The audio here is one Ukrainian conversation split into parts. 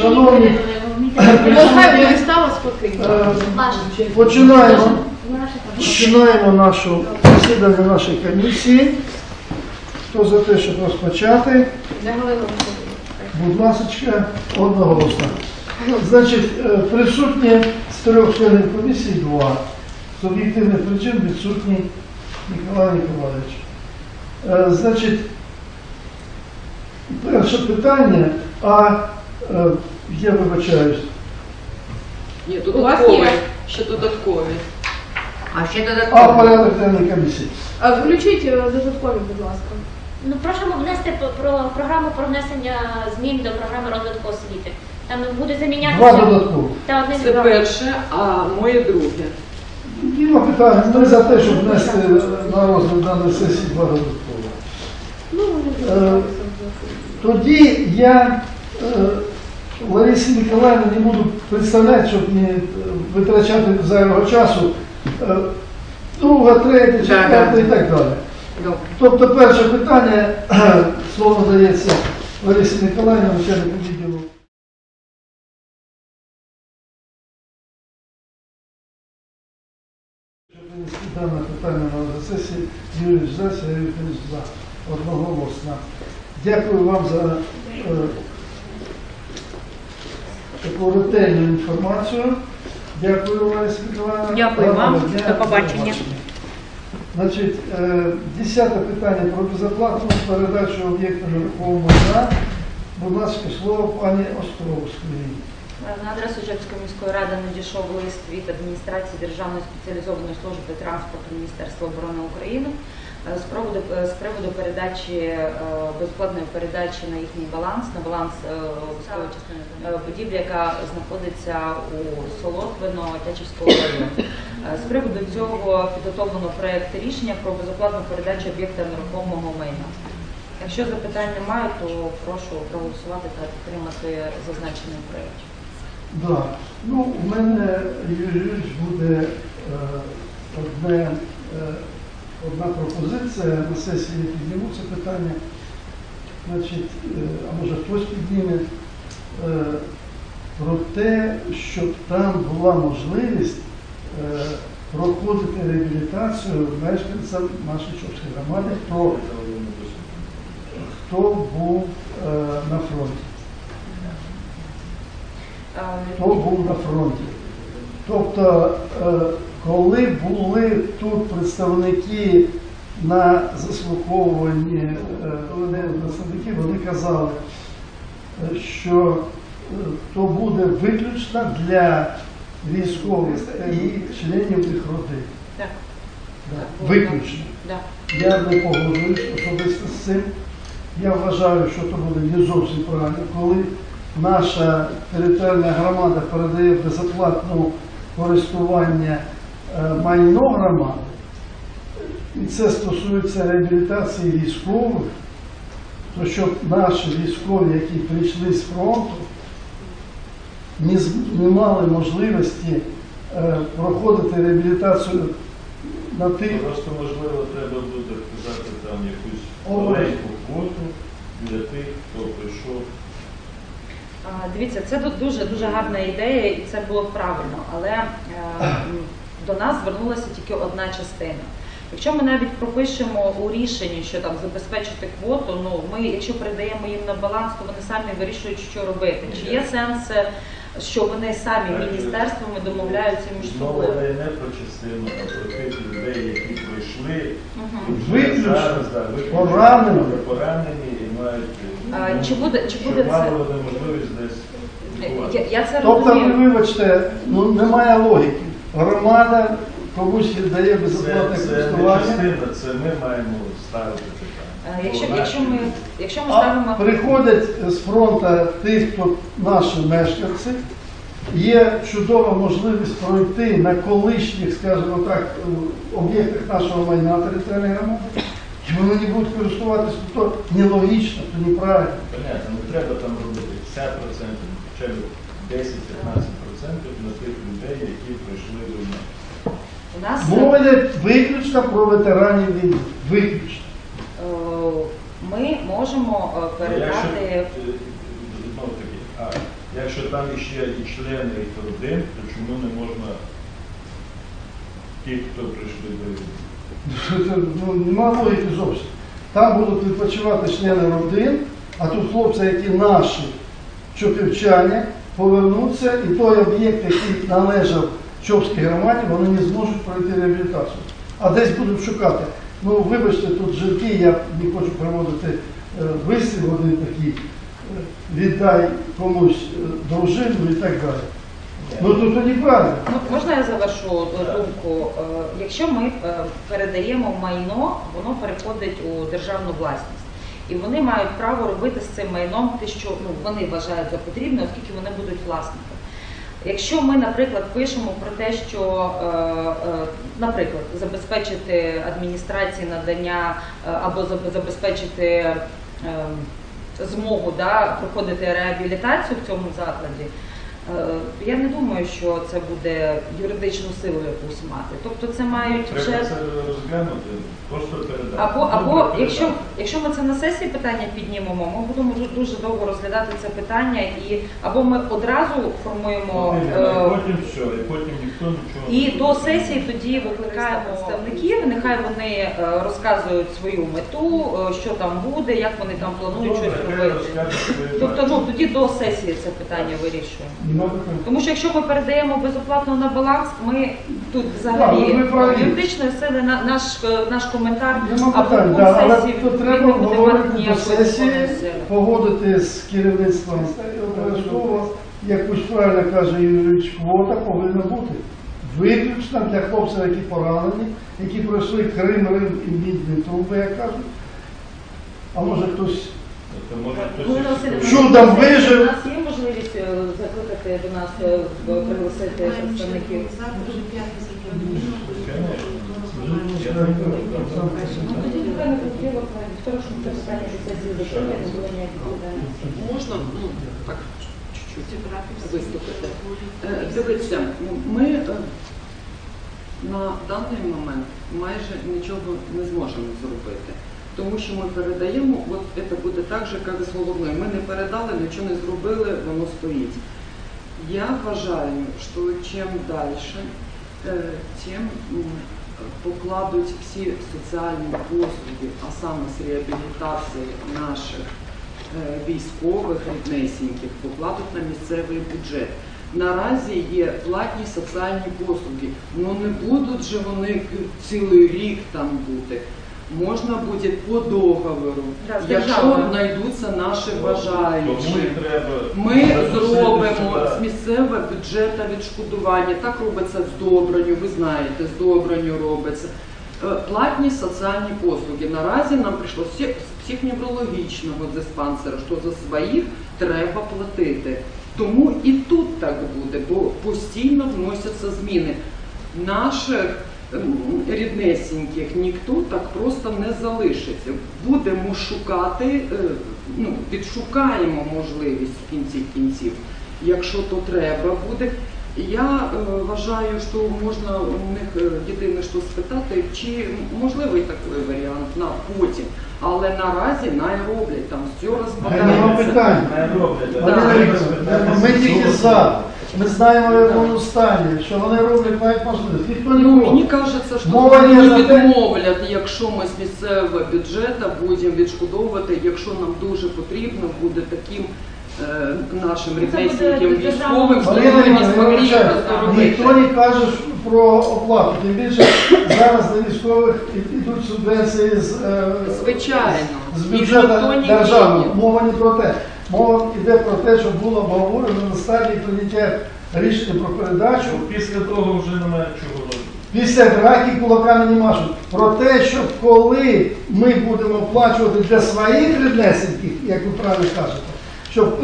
Шановні, спокійно. е, починаємо, починаємо нашу засідання нашої комісії. Хто за те, щоб розпочати? Будь ласка, одноголосно. Значить, е, присутні з трьох членів комісії два. З об'єктивних причин відсутній Ніколай Ніколаєвич. Е, Значить, перше питання, а е, я вибачаюсь. Ні, тут У вас є. додаткові. Ще додаткові. А ще А додатково. порядок денний комісії. А Включіть е, додаткові, будь ласка. Ну, просимо внести по- про програму про внесення змін до програми розвитку освіти. Там буде Два замінятися додаткові. та одне Це перше, а моє друге. Діма питання, ми за те, щоб внести на розгляд даної сесії два додаткові. Ну, Е, Тоді я е, Ларисі Ніколаївні не буду представляти, щоб не е, витрачати зайвого часу. Е, Друга, третя, четверта і так далі. Тобто перше питання, слово дається Ларисі Ніколаївні, начальнику відділу. Дане питання на сесії, Юрій Сергій Вікторович за. Одноголосно. Дякую вам за е, таку ретельну інформацію. Дякую, Лариса Миколаївна. Дякую вам. До побачення. Значить, е, десяте питання про безоплатну передачу об'єкту нерухомого майна. Будь ласка, слово пані Островської. На адресу Жевської міської ради надійшов лист від адміністрації Державної спеціалізованої служби транспорту Міністерства оборони України е, з приводу, е, з приводу передачі е, безплатної передачі на їхній баланс, на баланс е, військової частини е, будівлі, яка знаходиться у Солотвино Тячівського району. Е, З приводу цього підготовлено проект рішення про безоплатну передачу об'єкта нерухомого майна. Якщо запитань немає, то прошу проголосувати та підтримати зазначений проект. Да. Ну, у мене Юрій буде е, одне, е, одна пропозиція на сесії підніму це питання. Значить, е, а може хтось підніме е, про те, щоб там була можливість е, проходити реабілітацію мешканцям нашої Чопської громади, хто, хто був на фронті. Хто був на фронті. Тобто, коли були тут представники на заслуховуванні, е, вони, представники, вони казали, е, що е, то буде виключно для військових і членів їх родин. Так. Да, Виключно. Да. Я не погоджуюсь особисто з цим. Я вважаю, що це буде не зовсім правильно, коли наша територіальна громада передає безоплатне користування майно громади, і це стосується реабілітації військових, то щоб наші військові, які прийшли з фронту, не, мали можливості е, проходити реабілітацію на тих Просто можливо треба буде вказати там якусь маленьку квоту для тих, хто прийшов. Дивіться, це тут дуже дуже гарна ідея, і це було правильно, але е, до нас звернулася тільки одна частина. Якщо ми навіть пропишемо у рішенні, що там забезпечити квоту, ну ми, якщо передаємо їм на баланс, то вони самі вирішують, що робити. Чи є сенс, е, що вони самі міністерствами домовляються між собою? йде не про частину, а про тих людей, які прийшли, вже Виключно. зараз да, виключно Поранені. поранені і мають А, ну, чи буде- чи буде це- можливість десь Я, я це Тобто, розумію. ви вибачте, ну немає логіки. Громада комусь віддає Це, безоплатне це не користування, частина, це ми маємо ставити питання. Е, Якщо, Бо якщо, ми, наші- якщо ми а ставимо приходять з фронту тих, хто наші мешканці, є чудова можливість пройти на колишніх, скажімо так, е, об'єктах нашого майна територіальної громади, і вони не будуть користуватися, то нелогічно, то неправильно. Понятно, не треба там робити 50%, хоча б 10-15% на тих людей, які прийшли до нас. у нас Мова йде виключно про ветеранів війни. Виключно. е, ми можемо е, передати е, якщо там іще і члени їх родин, то чому не можна ті, хто прийшли до війни? Ну, нема логіки зовсім. Там будуть відпочивати члени родин, а тут хлопці, які наші чопівчані, повернуться, і той об'єкт, який належав Чопській громаді, вони не зможуть пройти реабілітацію. А десь будуть шукати. Ну, вибачте, тут жінки, я не хочу приводити е, вислів один такий, е, віддай комусь е, дружину і так далі. Ну тут тоді правильно. Ну, можна я завершу е, думку? Якщо ми передаємо майно, воно переходить у державну власність. І вони мають право робити з цим майном те, що ну, вони вважають за потрібне, оскільки вони будуть власниками. Якщо ми, наприклад, пишемо про те, що, е, е, наприклад, забезпечити адміністрації надання е, або забезпечити е, змогу да, проходити реабілітацію в цьому закладі, я не думаю, що це буде юридичну силу якусь мати. Тобто це мають вже Треба це розглянути, просто передати. або, або передати. якщо, якщо ми це на сесії питання піднімемо, ми будемо дуже- довго розглядати це питання, і або ми одразу формуємо І е, потім все, і потім ніхто нічого і не до сесії тоді викликаємо представників, нехай вони е, розказують свою мету, е, що там буде, як вони там планують Добре, щось робити. Тобто, ну тоді до сесії це питання вирішуємо. Тому що якщо ми передаємо безоплатно на баланс, ми тут взагалі юридичної сили на наш е, наш коментар або да, але сесії то треба говорити до сесії, погодити з керівництвом обов'язково, як ось правильно каже Юрійович, квота повинна бути. Виключно для хлопців, які поранені, які пройшли Крим, Рим і Мідні труби, як кажуть. А може хтось Тобто, Чудом у нас є можливість е, закликати до нас, е, пригласити представників? Можна ну, так чуть-чуть виступити. Е, Дивіться, ми е, на даний момент майже нічого не зможемо зробити. Тому що ми передаємо, от це буде так же, як з головною. Ми не передали, нічого не зробили, воно стоїть. Я вважаю, що чим далі, е, тим покладуть всі соціальні послуги, а саме з реабілітації наших е, військових ріднесеньких, покладуть на місцевий бюджет. Наразі є платні соціальні послуги, ну не будуть же вони цілий рік там бути. Можна буде по договору, Да, з якщо державою. знайдуться наші Тому бажаючі. і треба Ми зробимо з місцевого бюджету відшкодування. Так робиться з Добраню, ви знаєте, з Добраню робиться. Е, Платні соціальні послуги. Наразі нам прийшло з псих- з психоневрологічного диспансера, що за своїх треба платити. Тому і тут так буде, бо постійно вносяться зміни. Наших ріднесеньких ніхто так просто не залишиться. Будемо шукати, е, ну, відшукаємо можливість в кінці кінців, якщо то треба буде. Я е, вважаю, що можна у них єдине що спитати, чи можливий такий варіант на потім. Але наразі най роблять там все розпадається. Ми тільки за. Ми знаємо, в якому стані, що вони роблять навіть можливість. Ніхто не Ну, мені кажеться, що Мова вони за відмовлять, якщо ми з місцевого бюджету будемо відшкодовувати, якщо нам дуже потрібно буде таким е, нашим буде військовим, щоб вони не змогли їх Ніхто не каже про оплату. Тим більше зараз на військових йдуть субвенції з, е, Звичайно, з бюджету ніхто не державного. Мова не про те. Мова йде про те, що було обговорено на стадії прийняття рішення про передачу. Після того вже немає чого робити. Після драки кулаками не машуть. Про те, що коли ми будемо оплачувати для своїх ріднесеньких, як ви правильно кажете, щоб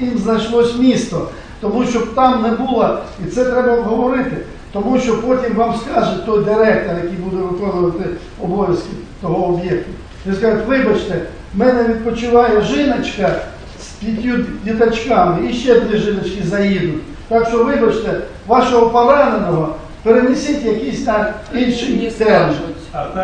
їм знайшлось місто, тому щоб там не було, і це треба обговорити, тому що потім вам скаже той директор, який буде виконувати обов'язки того об'єкту. Він скаже, вибачте, в мене відпочиває жіночка з п'ятью діточками, і ще дві жіночки заїдуть. Так що, вибачте, вашого пораненого перенесіть якийсь на інший термін.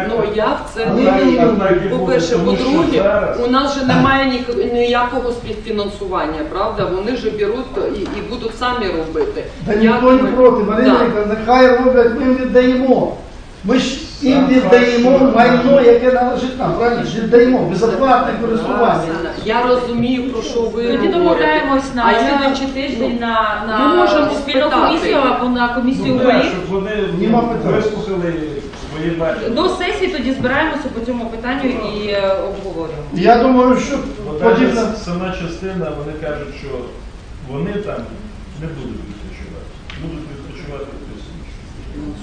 Ну я в це не вірю. По-перше, по-друге, у нас же немає ніякого співфінансування, правда? Вони ж беруть і, і будуть самі робити. Та ніхто не проти, Марина Да. Нехай роблять, ми їм віддаємо. Ми ж Сам віддаємо майно, яке належить нам, правильно? Віддаємо, безоплатне користування. Я розумію, про що ви Тоді говорите. домовляємось на А я- слідуючий тиждень ну, на, ми можемо спільну спитати. комісію або на комісію Ну, голів. щоб вони Нема питань. вислухали свої бачення. До сесії тоді збираємося по цьому питанню і е, обговорюємо. Я думаю, що Бо подібна. сама частина, вони кажуть, що вони там не будуть відпочивати. Будуть відпочивати.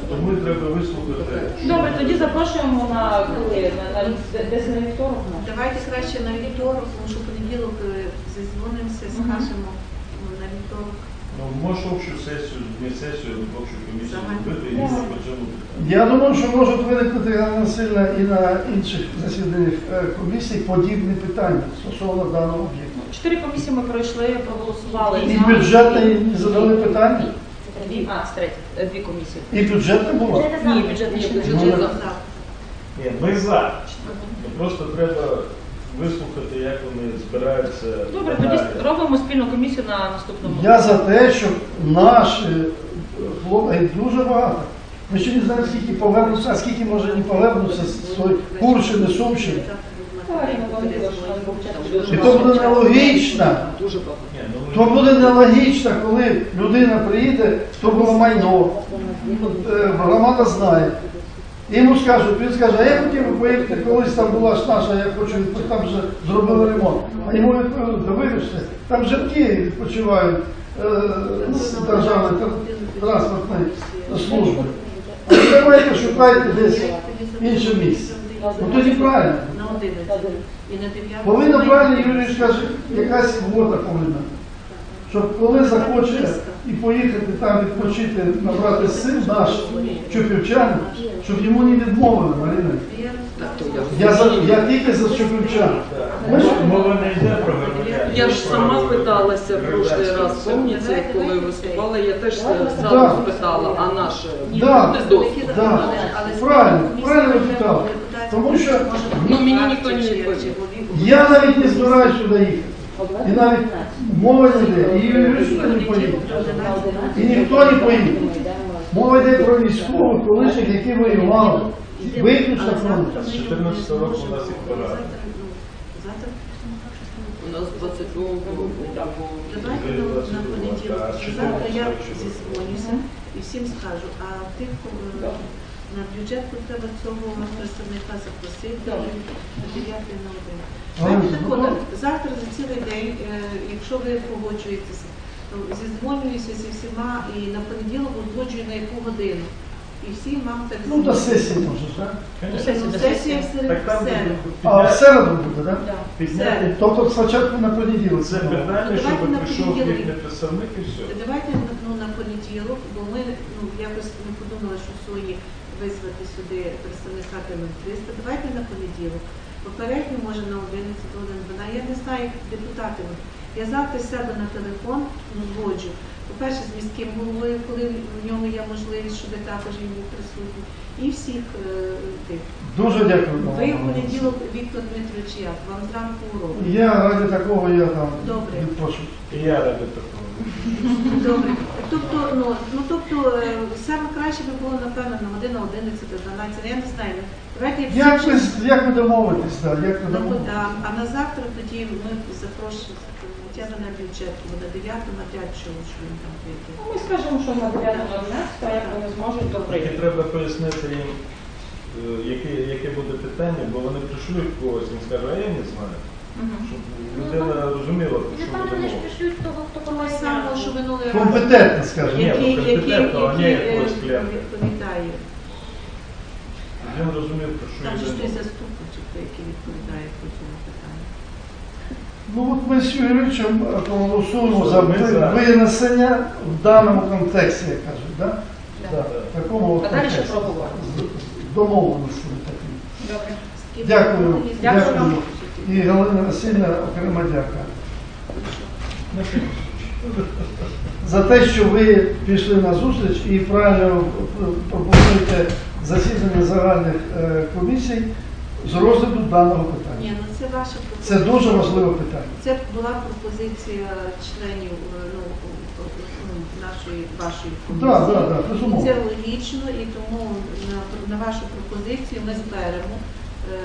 Тому треба вислухати. Добре, тоді запрошуємо на коли на, на десь на вівторок. може? Давайте краще на вівторок, тому що понеділок е, зізвонимося, скажемо ну, на вівторок. Ну, може общу сесію, не сесію, а общу комісію зробити і Давай. по цьому питанню. Я думаю, що можуть виникнути Васильівна, і на інших засіданнях е, комісій подібні питання стосовно даного об'єкту. Чотири комісії ми пройшли, проголосували. І за. бюджетне не задали питання, Дві, а, це третє, е, дві комісії. і бюджетне було. Ні, Ні, не бюджет було. Ні, ми за. Просто треба вислухати, як вони збираються. Добре, тоді робимо спільну комісію на наступному. Я за те, щоб наші хлопці дуже багато. Ми ще не знаємо, скільки повернуться, а скільки може не повернуться з своєї Курщини, Сумщини. І то буде нелогічно. Дуже багато. То буде нелогічно, коли людина приїде, то було майно. Е, Громада знає. Йому скажуть, він скаже, а я хотів би поїхати, колись там була ж наша, я хочу там вже зробили ремонт. А йому відповіли, вибачте, там жінки відпочивають е, з державної транспортної служби. А ви давайте шукайте десь інше місце. Ну тоді правильно. На 11 і на 9. Повинна правильно, Юрій каже, якась квота повинна. Щоб коли захоче і поїхати там відпочити, набрати сил наш чупівчан, щоб йому не відмовили, Марина. Я. За, я тільки за чупівчан. Ми ж- Мова не йде про громадян. Я ж сама питалася в прошлий раз, пам'ятаєте, коли виступала, я теж зразу спитала, а наше Да. буде доступ? Да. Правильно, правильно ви питали. Тому що Ну, мені ніхто не відповів. я навіть не збираюсь сюди їхати. І навіть мова не йде, і Юрій сюди не поїде. І ніхто не поїде. Мова йде про військових колишніх, які воювали. Виключно фронт. З 14 року у нас їх пора. У нас 22 року. Давайте на, понеділок. Завтра я зізвонюся і всім скажу, а тих кого на бюджетку треба цього представника запросити на 9 на 1. Знаєте, так завтра за цілий день, е, якщо ви погоджуєтеся, то зізвонююся зі всіма і на понеділок узгоджую на яку годину. І всі вам так Ну, до сесії може, так? До Сесія сесії. в Так там середу. А в середу буде, так? Підняти Тобто спочатку на понеділок. це питання, щоб Давайте на прийшов понеділок. їхній представник і все. Давайте ну, на понеділок, бо ми ну, якось не подумали, що сьогодні визвати сюди представника Кементриста. Давайте на понеділок. Попередньо, може, на 11 годин 12. Я не знаю, як депутати. Я завтра сяду на телефон, узгоджу. По-перше, з міським головою, коли в нього є можливість, щоб також він був присутній. І всіх е, тих. Дуже дякую. Ви в понеділок, Віктор Дмитрович, як? Вам зранку урок. Я ради такого я там Добре. відпочу. Я ради такого. Добре. Тобто, ну, ну тобто, е, саме краще би було, напевно, на годину 11, 12, я не знаю. Давайте Як всі ви, як ви домовитесь, так? Як ви на- домовитесь? а, а на завтра тоді ми запрошуємо хоча б на бюджет, бо на 9 на 5 чого, що він там прийде. Ну, Ми скажемо, що на 9 на 11, а як вони зможуть, то Тільки треба пояснити їм, е, яке, яке буде питання, бо вони пришлють когось, він скаже, а я не знаю. Щоб людина розуміла, про що буде вони ж мова. пішлють того, хто Того помає самого, що минулий раз. Компетентно, скажімо. Ні, Який, ну, який, компетентно, а не який, е, якогось клієнта. відповідає. Він розумів, про що Там же йде ж той мова. заступник, чи який відповідає по цьому питанню. Ну от ми з Юрійовичем е, проголосуємо за винесення в даному контексті, як кажуть, да? Да. Такому А далі ще контексті. проговоримо. Домовленості такі. Добре. Дякую. Дякую. Дякую. І Галина Васильівна окрема дяка. За те, що ви пішли на зустріч і правильно пропонуєте засідання загальних е, комісій з розгляду даного питання. Ні, ну це ваша Це дуже важливе питання. Це була пропозиція членів е, ну, ну, нашої вашої комісії. Так, так, І безумовно. це логічно, і тому на, на вашу пропозицію ми зберемо е,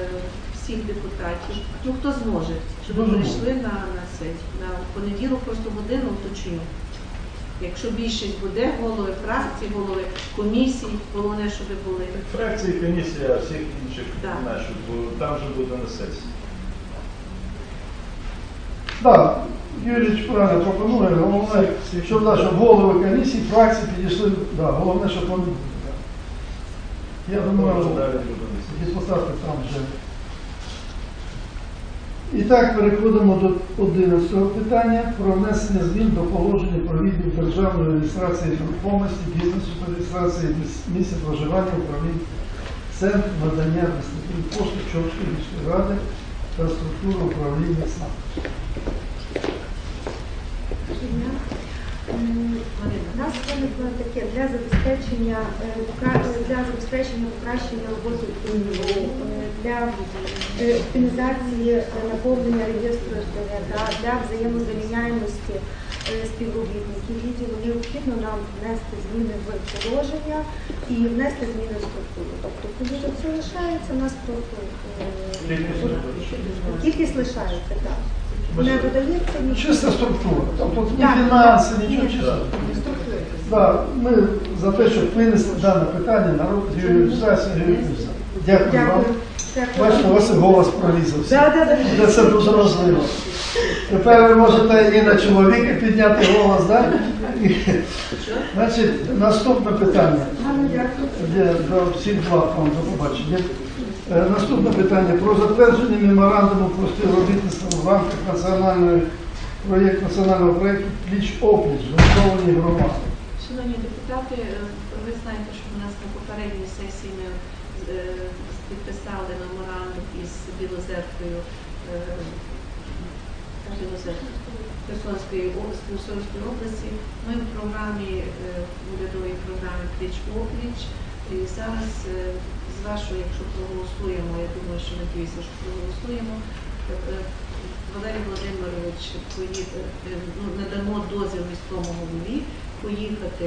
всіх депутатів. Ну хто зможе, щоб ви Дуже прийшли на, на сесію. На понеділок просто годину уточню. Якщо більшість буде, голови фракцій, голови комісій, головне, щоб ви були. Фракції, комісія, а всіх інших Так. наших, бо там вже буде на сесії. Так, Юрійович правильно пропонує, головне, щоб наші голови комісії, фракції підійшли, да, головне, щоб вони були. Я думаю, депутати там вже. І так, переходимо до 11 питання про внесення змін до положення про відділ державної реєстрації нерухомості, бізнесу та реєстрації місця проживання управлінь центр надання адміністративних послуг Чопської міської ради та структури управління СНАП. М, У нас виникло таке для забезпечення е, для забезпечення покращення роботи УНІО, е, для е, оптимізації наповнення реєстру РТВ, для взаємозаміняємості співробітників відділу необхідно нам внести зміни в положення і внести зміни в структуру. Тобто кількість все лишається, у нас просто кількість лишається, так. Нічого. Чиста структура, тобто ні фінанси, нічого чисто. Да, ми за те, щоб винести дане питання на сесії. Дякую вам. Бачите, у вас і голос прорізався. Да, да, да. Це, дуже важливо. Тепер ви можете і на чоловіка підняти голос, так? Значить, наступне питання. До всіх благ вам до побачення. Е, Наступне питання про затвердження меморандуму про співробітництво в рамках національної проєкту національного проєкту Пліч опліч згуртовані громади. Шановні депутати, е, ви знаєте, що у нас на попередній сесії ми е, підписали меморандум із Білозеркою Херсонської області. Ми в програмі, в урядовій програмі Пліч опліч. І зараз е, з вашого, якщо проголосуємо, я думаю, що надіюся, що проголосуємо. е, Валерій Володимирович поїде, е, ну, надамо дозвіл міському голові поїхати.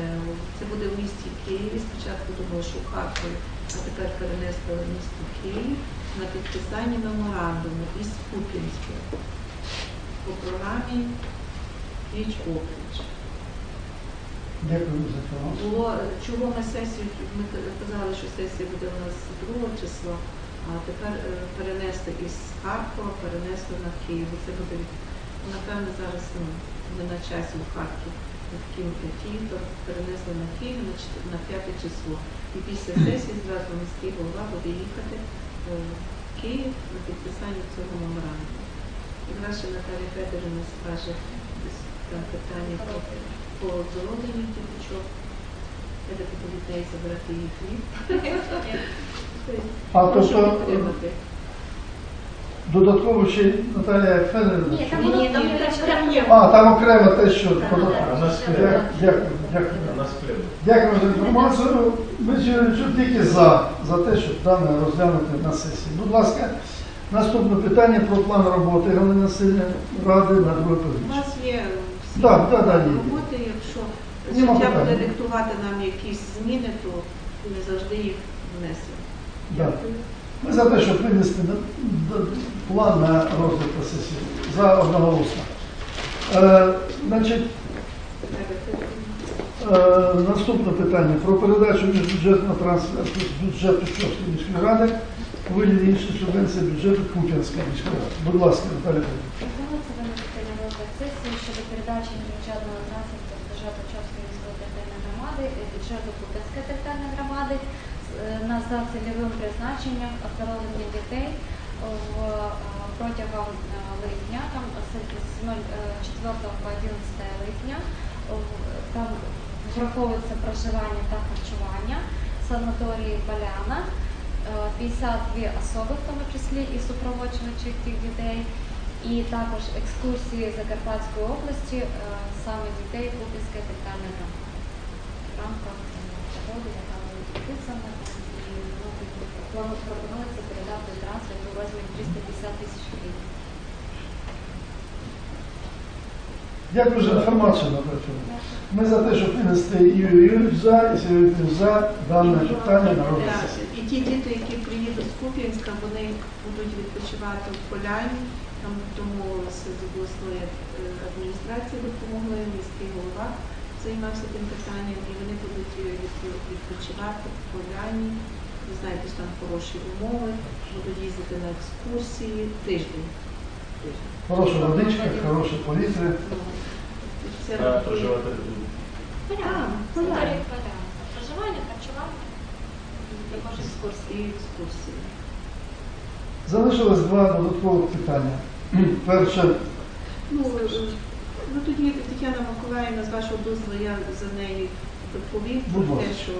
е, Це буде в місті Києві. Спочатку думали, що в Харкові, а тепер перенесли в місто Київ на підписання меморандуму із Купінським по програмі Річ опліч. Дякую за інформацію. Було чого на сесію? Ми казали, що сесія буде у нас 2 числа, а тепер е, перенесли із Харкова, перенесли на Київ. Це буде напевно зараз ну, не на часі в Харків. Таким ті, то перенесли на Київ на, на 5 число. І після сесії зразу міський голова буде їхати е, в Київ на підписання цього меморандуму. І наша Наталія Федорівна скаже там питання про по здоров'ю діточок. Так дітей забрати їх хліб. А тобто підтримати. додатково ще Наталія Федорівна. Ні, там воно там є А, там окремо те, що додатково. Нас. Дякую, нас за інформацію. Ми сьогодні тільки за, за те, щоб дане розглянути на сесії. Будь ласка, наступне питання про план роботи Галини Васильівни Ради на друге У вас є Да, да, да, є. роботи, якщо Нема життя питань. буде диктувати нам якісь зміни, то ми завжди їх внесемо. Да. Ми за те, щоб винести план на розгляд на сесії. За одноголосно. Е, значить, Е, Наступне питання про передачу міжбюджетного трансферту з бюджету Чорської міської ради у вигляді іншої субвенції бюджету Куп'янської міської ради. Будь ласка, Наталя. Петрівна. Пропонується винести на розгляд сесії щодо передачі міжбюджетного з бюджету Чорської міської територіальної громади і бюджету Куп'янської територіальної громади е, на за цільовим призначенням оздоровлення дітей в е, протягом е, липня, там з з 04 по 11 липня. Там враховується проживання та харчування санаторії Поляна. Е, 52 особи, в тому числі і супроводжуючих тих дітей, і також екскурсії Закарпатської області, е, саме дітей Купінської територіальної громади в рамках е, погоди, яка підписано, і ну, плану пропонується передати трансфер у розмірі 350 тисяч гривень. Дякую за інформацію, наприклад. Ми за те, щоб винести Юрій Юрійович за і Сергій за дане питання на розгляд І ті діти, які приїдуть з Куп'янська, вони будуть відпочивати в Поляні. Там тому з обласної е, адміністрації допомогли, міський голова займався тим питанням, і вони будуть відпочивати в Поляні. Ви знаєте, що там хороші умови, будуть їздити на екскурсії тиждень. Хороша водичка, хороше повітря. Це проживати. Проживання, харчування, також. І екскурсії. Залишилось два додаткових питання. Перше, Ну, е, ну тоді Тетяна Миколаївна, з вашого дозволу, я за неї доповім Будь про те, що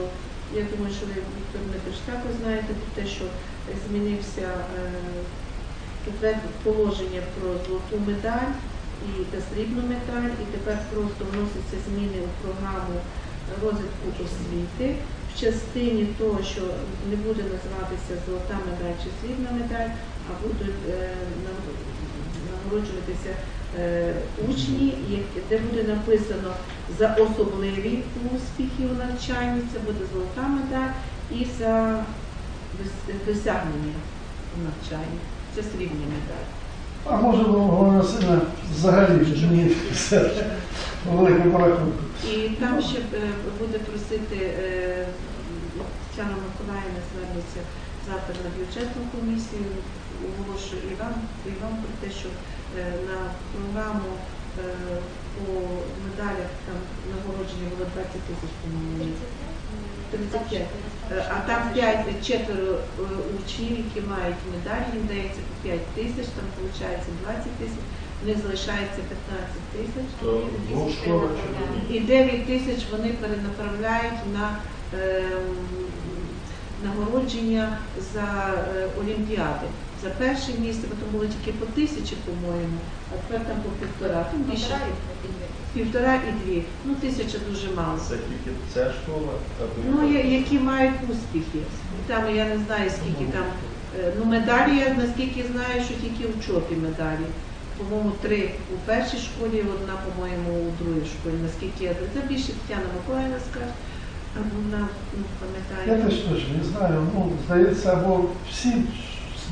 я думаю, що ви Віктор Дмитрович також знаєте про те, що змінився е, положення про золоту медаль і та срібну медаль, і тепер просто вносяться зміни у програму розвитку освіти в частині того, що не буде називатися золота медаль чи срібна медаль, а будуть е, нагороджуватися е, учні, де буде написано за особливі успіхи у навчанні, це буде золота медаль, і за досягнення у навчанні. Це срібні медаль. а може головна сина взагалі все великому рахунку. І там ще е, буде просити е, Тетяна Миколаївна звернеться завтра на бюджетну комісію, оголошую і вам, і вам про те, що е, на програму е, по медалях там нагородження було 20 тисяч, по-моєму. 35. Е, А там 5, четверо е, учнів, які мають медаль, їм дається по 5 тисяч, там виходить 20 тисяч, них залишається 15 тисяч. І 9 тисяч вони перенаправляють на ем, нагородження за е, олімпіади. За перше місце, бо там було тільки по тисячі, по-моєму, а тепер там по півтора. Там більше півтора і дві. Ну, тисяча дуже мало. Це тільки ця школа, та Ну, я- які мають успіхи. Там я не знаю, скільки там. е, Ну, медалі я наскільки знаю, що тільки в чопі медалі. По-моєму, три у першій школі, одна, по-моєму, у другій школі. Наскільки я це більше Тетяна Миколаївна скаже, а вона ну, пам'ятає. Я теж теж не знаю. Ну, здається, або всі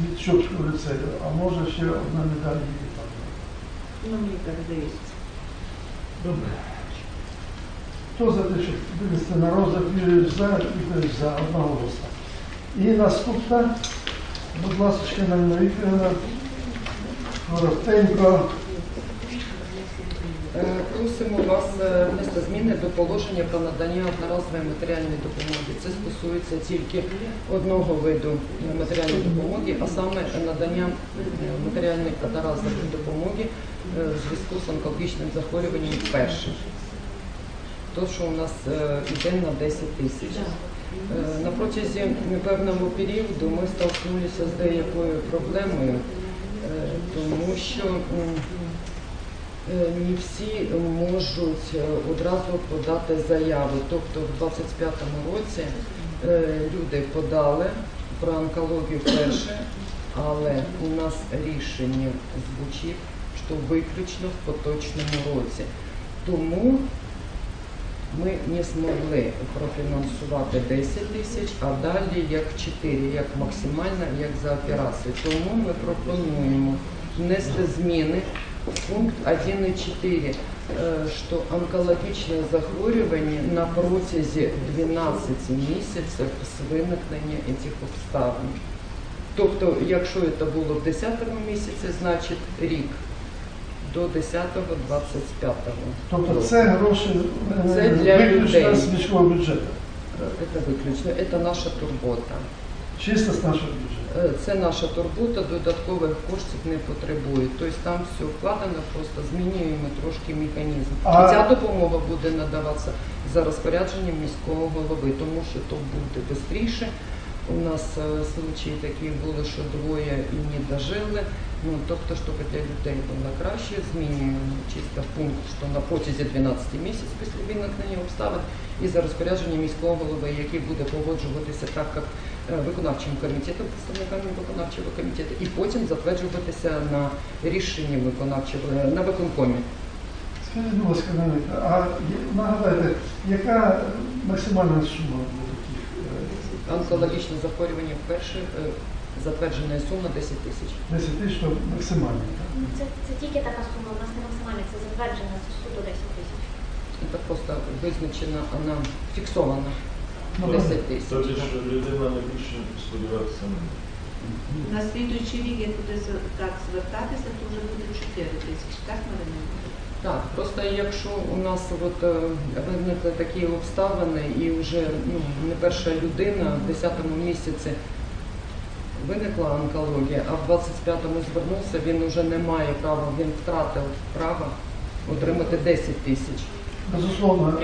Смітчопського ліцею, а може ще одна медаль є там. Ну, мені так здається. Добре. Хто за те, щоб винести на розгляд Юрій за, Вікторович за одного голоса. І наступна, будь ласка, Наліна Вікторівна, коротенько. Е, Просимо вас е, внести зміни до положення про надання одноразової матеріальної допомоги. Це стосується тільки одного виду матеріальної допомоги, а саме надання е, матеріальної одноразової допомоги е, в зв'язку з онкологічним захворюванням вперше. То, що у нас е, йде на 10 тисяч. На протязі певного періоду ми столкнулися з деякою проблемою, тому що не всі можуть одразу подати заяву. Тобто в 25-му році люди подали про онкологію вперше, але у нас рішення звучить, що виключно в поточному році. Тому ми не змогли профінансувати 10 тисяч, а далі як 4, як максимально, як за операцію. Тому ми пропонуємо внести зміни пункт 1.4, э, что онкологічне захворювання на протязі 12 місяців з виникнення цих обставин. Тобто, якщо це було в 10 місяці, значить рік до 10-го, 25-го. Тобто це гроші е, Це для виключно людей. з міського бюджету. Це виключно, це наша турбота. Чисто з нашого бюджету. Е, Це наша турбота, додаткових коштів не потребує. Тобто там все вкладено, просто змінюємо трошки механізм. А- Ця допомога буде надаватися за розпорядженням міського голови, тому що то буде швидше, У нас е, случаї такі були, що двоє і не дожили. Ну, тобто, щоб для людей було краще, змінюємо чисто пункт, що на протязі 12 місяців після виникнення обставин і за розпорядженням міського голови, який буде погоджуватися так, як е, виконавчим комітетом, представниками виконавчого комітету, і потім затверджуватися на рішенні виконавчого е, на виконкомі. Скажіть, будь ласка, а нагадайте, яка максимальна сума для таких? е, Онкологічне захворювання вперше затверджена сума 10 тисяч. 10 тисяч то максимальна. так? Це, це тільки така сума, у нас не максимальна, це затверджена, це суто 10 тисяч. Це просто визначена, вона фіксована Ну, 10 тисяч. Тобто, що людина не більше сподіватися не може. На слідуючий рік, як буде так звертатися, то вже буде 4 тисячі, так, Марина? Так, просто якщо у нас от, е, виникли такі обставини і вже ну, не перша людина в 10-му місяці виникла онкологія, а в 25-му звернувся, він вже не має права, він втратив право отримати 10 тисяч. Безусловно,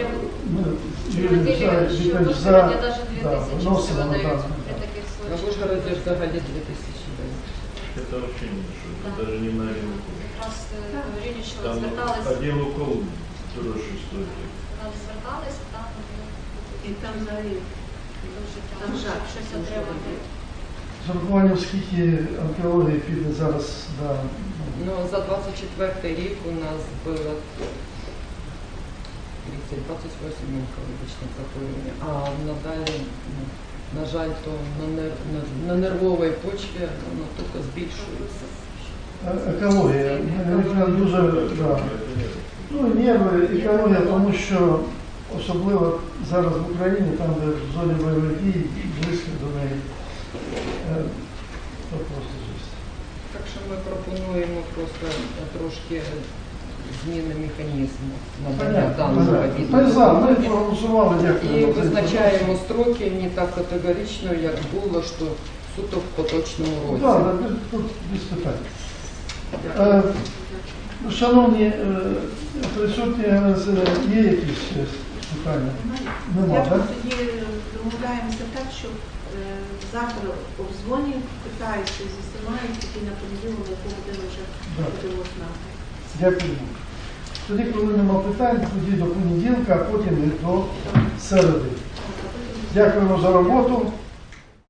ми Юрій Юрій, за, Васильович, що відповідь в за, Ужгороді навіть 2 да, тисячі вносимо, всього да, дають да. при таких На случаях. Вишгороді взагалі 2 тисячі дають. Это вообще не что, Да. даже не на один укол. Якраз е, Рінічева Там зверталися, один укол дорожче стоит. нам зверталися, там І там взагалі дуже Там тяжко жах, щось дуже отримати. З урахуванням, скільки онкології піде зараз да, Ну, за 24 рік у нас було 30, 28 онкологічних захворювань, а надалі, ну, на жаль, то на, нер, на, на нервовій почві воно тільки збільшується. е- екологія. Дуже да. ну, нерви, екологія, тому що особливо зараз в Україні, там, де в зоні бойових дій, близько до неї. Е, просто жесть. Так що ми пропонуємо просто трошки зміни механізму надання даного. Ми ми відповіді. проголосували, дякую. І визначаємо строки не так категорично, як було, що суто в поточному році. Так, да, тут без питань. Е, Шановні е, присутні, е, є якісь е, питання? Нема, Я так? тоді домовляємося так, що е, завтра обдзвонюють, питаються, зізнімають, тоді на понеділок, яку годину вже будемо знати. Дякую. Тоді, коли нема питань, тоді до понеділка, а потім до середи. Дякуємо за роботу.